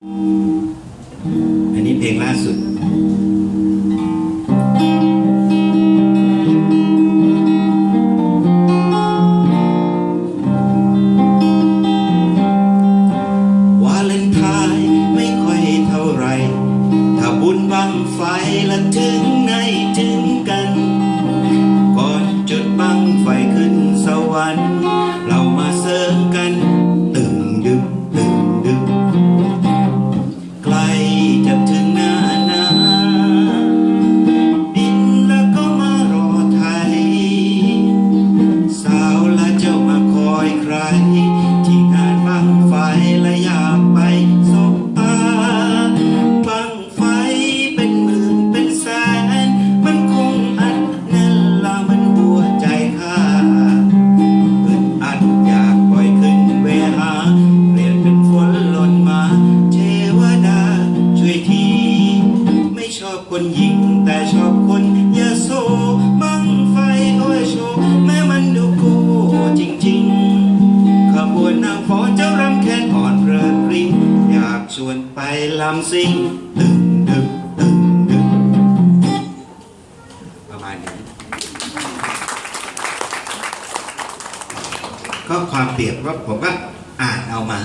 อันนี้เพลงล่าสุดวาเลนไทน์ไม่ค่อยเท่าไรถ้าบุญบังไฟและถึง คนหญิงแต่ชอบคนยาโสบังไฟโอ้ยโชว์แม้มันดูโก้จริงๆ ขบวนนางฟ้อนเจ้ารำแคนอ่อนเริดริงอยากชวนไปลำซิงตึงดึกตึงดึกประมาณนี้ก็ความเปรียบว่าผมก็อ่านเอามา